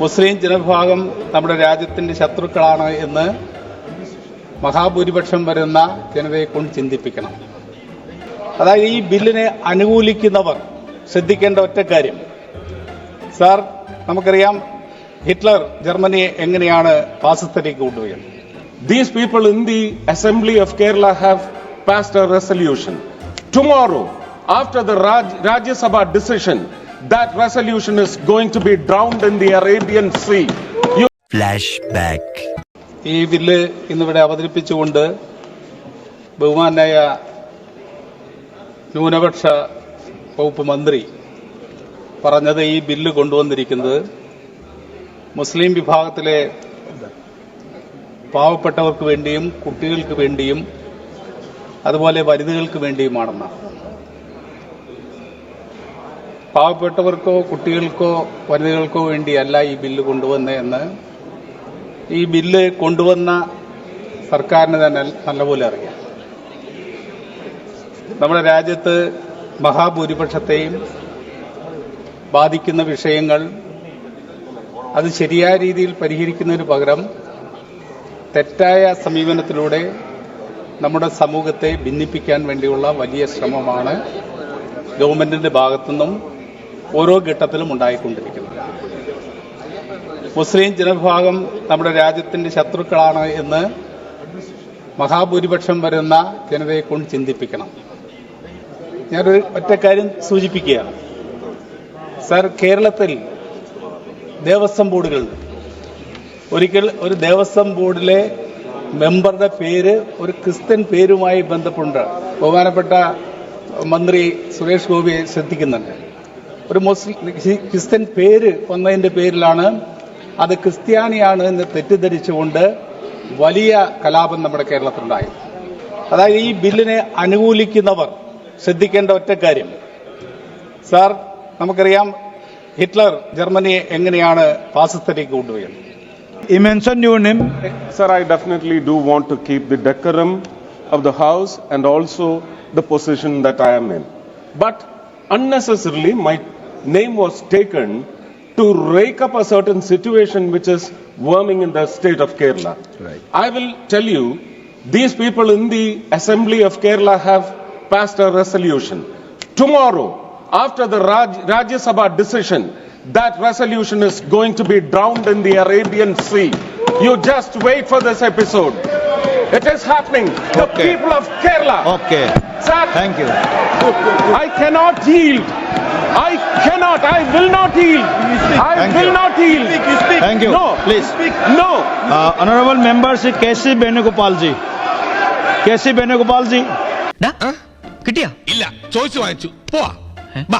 മുസ്ലിം ജനവിഭാഗം നമ്മുടെ രാജ്യത്തിന്റെ ശത്രുക്കളാണ് എന്ന് മഹാഭൂരിപക്ഷം വരുന്ന ജനതയെ കൊണ്ട് ചിന്തിപ്പിക്കണം. അതായത് ഈ ബില്ലിനെ അനുകൂലിക്കുന്നവർ ശ്രദ്ധിക്കേണ്ട ഒറ്റ കാര്യം. സാർ നമുക്കറിയാം ഹിറ്റ്ലർ ജർമ്മനിയെ എങ്ങനെയാണ് ഫാസിസത്തിലേക്ക് കൊണ്ടുപോയത്? These people in the Assembly of Kerala have passed a resolution. Tomorrow, after the Raj, Rajya Sabha decision, that resolution is going to be drowned in the Arabian Sea. You Flashback. ഈ bill ഇന്നിവിടെ അവതരിപ്പിച്ചുകൊണ്ട് ബഹുമാനായ ന്യൂനപക്ഷ വകുപ്പ് മന്ത്രി പറഞ്ഞത് ഈ bill കൊണ്ടുവന്നിരിക്കുന്നത് മുസ്ലിം വിഭാഗത്തിലെ പാവപ്പെട്ടവർക്ക് വേണ്ടിയും കുട്ടികൾക്ക് വേണ്ടിയും അതുപോലെ വനിതകൾക്ക് വേണ്ടിയുമാണെന്നാണ് പാവപ്പെട്ടവർക്കോ കുട്ടികൾക്കോ വനിതകൾക്കോ വേണ്ടിയല്ല ഈ ബില്ല് കൊണ്ടുവന്നതെന്ന് ഈ ബില്ല് കൊണ്ടുവന്ന സർക്കാരിന് തന്നെ നല്ലപോലെ അറിയാം. നമ്മുടെ രാജ്യത്ത് മഹാഭൂരിപക്ഷത്തെയും ബാധിക്കുന്ന വിഷയങ്ങൾ അത് ശരിയായ രീതിയിൽ പരിഹരിക്കുന്നതിന് പകരം തെറ്റായ സമീപനത്തിലൂടെ നമ്മുടെ സമൂഹത്തെ ഭിന്നിപ്പിക്കാൻ വേണ്ടിയുള്ള വലിയ ശ്രമമാണ് ഗവൺമെന്റിന്റെ ഭാഗത്തുനിന്നും ഓരോ ഘട്ടത്തിലും ഉണ്ടായിക്കൊണ്ടിരിക്കുന്നത്. മുസ്ലിം ജനവിഭാഗം നമ്മുടെ രാജ്യത്തിന്റെ ശത്രുക്കളാണ് എന്ന് മഹാഭൂരിപക്ഷം വരുന്ന ജനതയെ കൊണ്ട് ചിന്തിപ്പിക്കണം. ഞാനൊരു ഒറ്റ കാര്യം സൂചിപ്പിക്കുകയാണ്. സർ കേരളത്തിൽ ദേവസ്വം ബോർഡുകൾ ഒരിക്കൽ ഒരു ദേവസ്വം ബോർഡിലെ മെമ്പറുടെ പേര് ഒരു ക്രിസ്ത്യൻ പേരുമായി ബന്ധപ്പെട്ട് ബഹുമാനപ്പെട്ട മന്ത്രി സുരേഷ് ഗോപിയെ ശ്രദ്ധിക്കുന്നുണ്ട്. ഒരു മുസ്ലിം ക്രിസ്ത്യൻ പേര് വന്നതിന്റെ പേരിലാണ് അത് ക്രിസ്ത്യാനിയാണ് എന്ന് തെറ്റിദ്ധരിച്ചുകൊണ്ട് വലിയ കലാപം നമ്മുടെ കേരളത്തിലുണ്ടായി അതായത് ഈ ബില്ലിനെ അനുകൂലിക്കുന്നവർ ശ്രദ്ധിക്കേണ്ട ഒറ്റ കാര്യം സാർ നമുക്കറിയാം ഹിറ്റ്ലർ ജർമ്മനിയെ എങ്ങനെയാണ് ഫാസിസത്തിലേക്ക് കൊണ്ടുപോയത് He mentioned your name. Sir, I definitely do want to keep the decorum of the House and also the position that I am in. But unnecessarily, my name was taken to rake up a certain situation which is worming in the state of Kerala. Right. I will tell you, these people in the Assembly of Kerala have passed a resolution. Tomorrow, after the Raj, Rajya Sabha decision, that resolution is going to be drowned in the Arabian Sea. You just wait for this episode. It is happening. The Okay. people of Kerala. Okay. Sir, Thank you. I cannot yield. I cannot. I will not yield. I Thank will you. not yield. Thank you. No. Please. No. Uh, Honorable Member Sri K.C. Benugopal ji. K.C. Benugopal ji. കിട്ടിയാ ഇല്ല ചോദിച്ചു വാങ്ങിച്ചു പോവാ ബാ